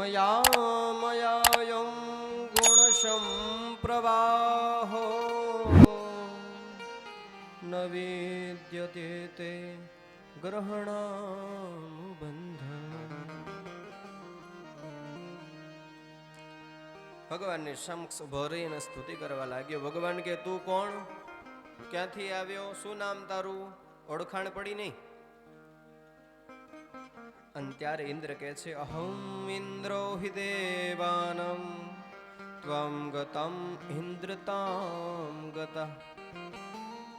મયામયાયમ ગુણસંપ્રવાહો ન વિદ્યતે તે ગ્રહણાનુબંધ ભગવાનની સમક્ષ ઊભો રહીને સ્તુતિ કરવા લાગ્યો, ભગવાન કે તું કોણ? ક્યાંથી આવ્યો? શું નામ તારું? ઓળખાણ પડી નહીં? અને ત્યારે ઇન્દ્ર કહે છે, અહમ ઇન્દ્રો હિ દેવાનમ, ત્વમ ગતમ ઇન્દ્રતામ ગત.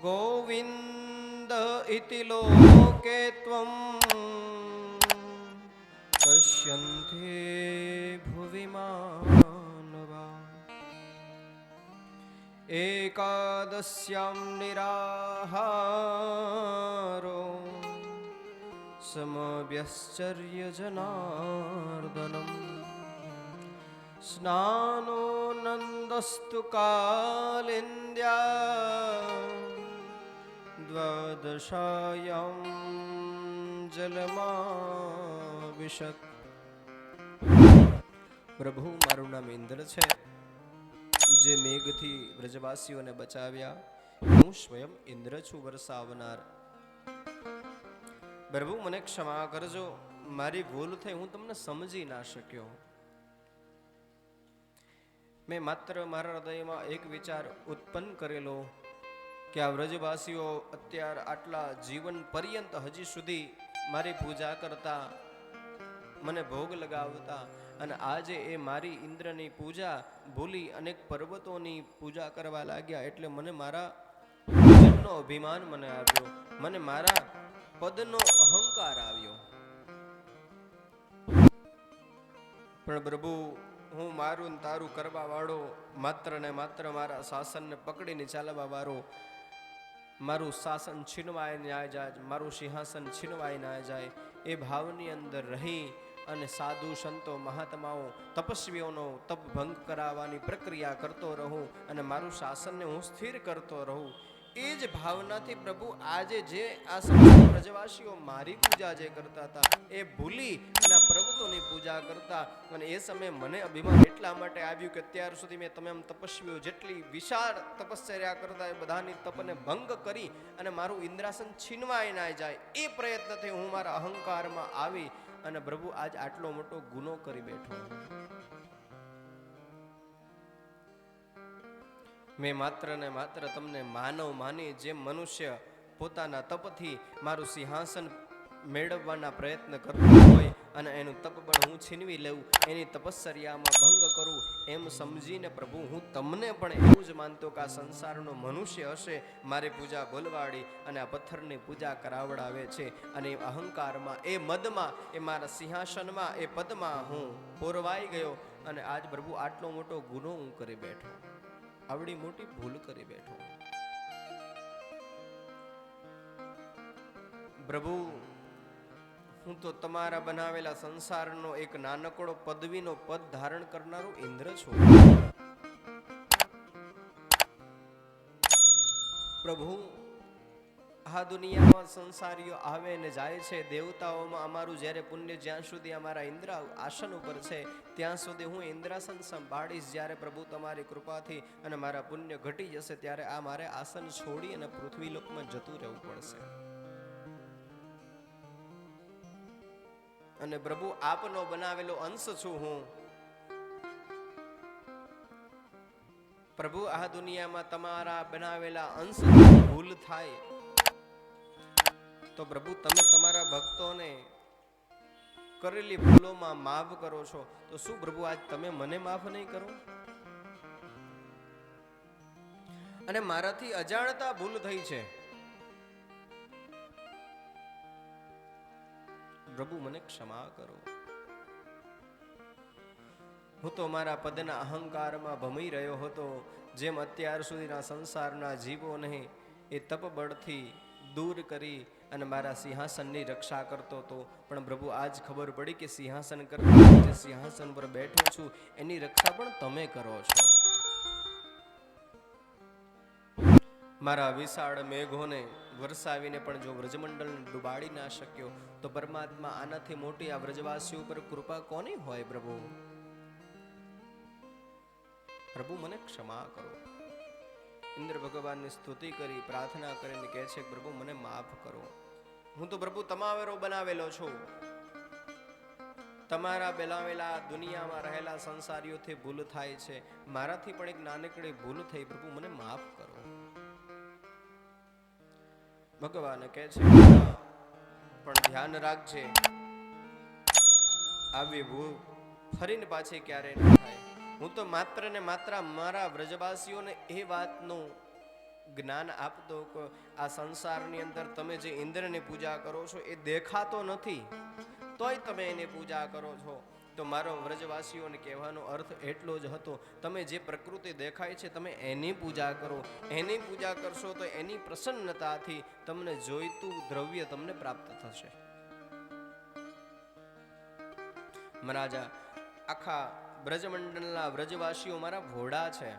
ગોવિંદ ઇતિ લોકે ત્વમ પશ્યન્તે ભુવિ માનવા. એકાદશ્યામ નિરાહારો સ્નાનો નંદસ્તુ કાલિંદ્યા દ્વાદશાયામ જલમા વિશત પ્રભુ મારું નામ ઇન્દ્ર છે. જે મેઘથી વ્રજવાસીઓને બચાવ્યા. હું સ્વયં ઇન્દ્ર છું, વરસાવનાર. પ્રભુ, મને ક્ષમા કરજો. મારી ભૂલ થઈ, હું તમને સમજી ના શક્યો. મેં માત્ર મારા હૃદયમાં એક વિચાર ઉત્પન્ન કરેલો કે આ વ્રજવાસીઓ અત્યાર આટલા જીવન પર્યંત હજી સુધી મારી પૂજા કરતા, મને ભોગ લગાવતા અને આજે એ મારી ઇન્દ્રની પૂજા ભૂલી અનેક પર્વતોની પૂજા કરવા લાગ્યા એટલે મને મારા અભિમાન મને આવ્યો મને મારા પદનો અહંકાર આવ્યો. પણ પ્રભુ, હું મારું ને તારું કરવા વાળો માત્ર ને માત્ર મારા શાસનને પકડીને ચાલવા વાળો. મારું શાસન છીનવાય ના જાય, મારું સિંહાસન છીનવાય ના જાય. એ ભાવની અંદર રહી અને સાધુ સંતો, મહાત્માઓ, તપસ્વીઓનો તપ ભંગ કરાવવાની પ્રક્રિયા કરતો રહું અને મારું શાસનને હું સ્થિર કરતો રહું. એ જ ભાવનાથી પ્રભુ આજે જે આ સમસ્ત પ્રજવાસીઓ મારી પૂજા જે કરતા હતા, એ ભૂલી અને આ પર્વતોની પૂજા કરતા અને એ સમયે મને અભિમાન એટલા માટે આવ્યું કે અત્યાર સુધી મેં તમામ તપસ્વીઓ જેટલી વિશાળ તપશ્ચર્યા કરતા એ બધાની તપને ભંગ કરી અને મારું ઇન્દ્રાસન છીનવાય ના જાય એ પ્રયત્નથી હું મારા અહંકારમાં આવી અને પ્રભુ આજ આટલો મોટો ગુનો કરી બેઠો. મેં માત્ર ને માત્ર તમને માનવ માની જેમ મનુષ્ય પોતાના તપથી મારું સિંહાસન મેળવવાના પ્રયત્ન કરતો હોય અને એનું તપબળ હું છીનવી લઉં એની તપશ્ચર્યામાં ભંગ કરું, એમ સમજીને પ્રભુ, હું તમને પણ એવું જ માનતો કે આ સંસારનો મનુષ્ય હશે, મારી પૂજા બોલવાડી અને આ પથ્થરની પૂજા કરાવડાવે છે અને એ અહંકારમાં, એ મદમાં, એ મારા સિંહાસનમાં, એ પદમાં હું પોરવાઈ ગયો અને આજ પ્રભુ આટલો મોટો ગુનો હું કરી બેઠો. આવડી મોટી ભૂલ કરી બેઠો પ્રભુ, હું તો તમારા બનાવેલા સંસારનો એક નાનકડો પદવીનો પદ ધારણ કરનારો ઇન્દ્ર છું. પ્રભુ આ દુનિયામાં સંસારીઓ આવે ને જાય છે, દેવતાઓમાં અમારું જ્યારે પુણ્ય જ્યાં સુધી અમારા ઇન્દ્ર આસન ઉપર છે, ત્યાં સુધી હું ઇન્દ્રાસન સંભાળીશ જ્યારે પ્રભુ તમારી કૃપાથી અને મારા પુણ્ય ઘટી જશે, ત્યારે આ મારે આસન છોડી અને પૃથ્વી લોકમાં જતું રહેવું પડશે. અને પ્રભુ આપનો બનાવેલો અંશ છું હું. પ્રભુ આ દુનિયામાં તમારા બનાવેલા અંશ ભૂલ થાય. તો પ્રભુ, તમે તમારા ભક્તોને કરેલી ભૂલોમાં માફ કરો છો, તો શું પ્રભુ આજ તમે મને માફ નહીં કરો? અને મારાથી અજાણતા ભૂલ થઈ છે. પ્રભુ, મને ક્ષમા કરો. હું તો મારા પદના અહંકારમાં ભમી રહ્યો હતો, જેમ અત્યાર સુધીના સંસારના જીવોને એ તપબળથી દૂર કરી અને મારા સિંહાસનની રક્ષા કરતો હતો. પણ પ્રભુ, આજ ખબર પડી કે સિંહાસન કરતા જે સિંહાસન પર બેઠો છું, એની રક્ષા પણ તમે કરો છો. મારા વિશાળ મેઘોને વરસાવીને પણ જો વ્રજમંડળને ડુબાડી ના શક્યો, તો પરમાત્મા આનાથી મોટી આ વ્રજવાસીઓ ઉપર કૃપા કોની હોય પ્રભુ? પ્રભુ, મને ક્ષમા કરો. ઇન્દ્ર ભગવાનની સ્તુતિ કરી, પ્રાર્થના કરીને કહે છે, પ્રભુ, મને માફ કરો. હું તો પ્રભુ તમાવેરો બનાવેલો છું. તમારા બેલાવેલા દુનિયામાં રહેલા સંસારીઓથી ભૂલ થાય છે. મારાથી પણ એક નાનકડી ભૂલ થઈ. પ્રભુ, મને માફ કરો. ભગવાન કહે છે, પણ ધ્યાન રાખજે. આવી ભૂલ ફરીને પાછી ક્યારે ન થાય. હું તો માત્ર ને માત્ર મારા વ્રજવાસીઓને એ વાતનું જ્ઞાન આપતો કે આ સંસારની અંદર તમે જે ઇન્દ્રની પૂજા કરો છો એ દેખાતો નથી, તોય તમે એની પૂજા કરો છો. તો મારો વ્રજવાસીઓને કહેવાનો અર્થ એટલો જ હતો, તમે જે પ્રકૃતિ દેખાય છે તમે એની પૂજા કરો, એની પૂજા કરશો તો એની પ્રસન્નતાથી તમને જોઈતું દ્રવ્ય તમને પ્રાપ્ત થશે. મહારાજા, આખા બ્રજમંડળના વ્રજવાસીઓ મારા ઘોડા છે.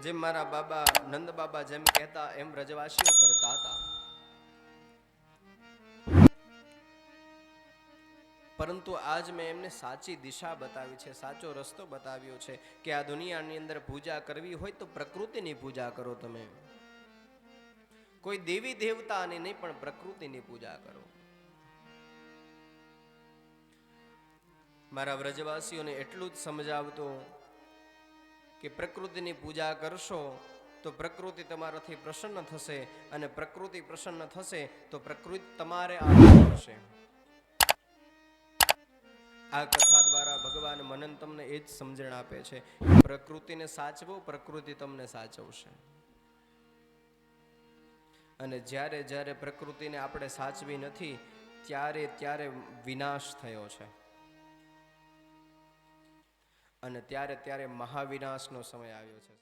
જેમ મારા બાબા, નંદ બાબા જેમ કહેતા, એમ વ્રજવાસીઓ કરતા હતા. પરંતુ આજ મેં એમને સાચી દિશા બતાવી છે, સાચો રસ્તો બતાવ્યો છે કે આ દુનિયાની અંદર પૂજા કરવી હોય તો પ્રકૃતિની પૂજા કરો તમે. કોઈ દેવી દેવતાની નહીં પણ પ્રકૃતિની પૂજા કરો. મારા વ્રજવાસીઓને એટલું જ સમજાવતો કે પ્રકૃતિની પૂજા કરશો તો પ્રકૃતિ તમારાથી પ્રસન્ન થશે અને પ્રકૃતિ પ્રસન્ન થશે તો પ્રકૃતિ તમારે કરશે આ કથા દ્વારા ભગવાન મનન તમને એ જ સમજણ આપે છે પ્રકૃતિને સાચવો, પ્રકૃતિ તમને સાચવશે. અને જ્યારે જ્યારે પ્રકૃતિને આપણે સાચવી નથી, ત્યારે ત્યારે વિનાશ થયો છે. અને ત્યારે ત્યારે મહાવિનાશનો સમય આવ્યો છે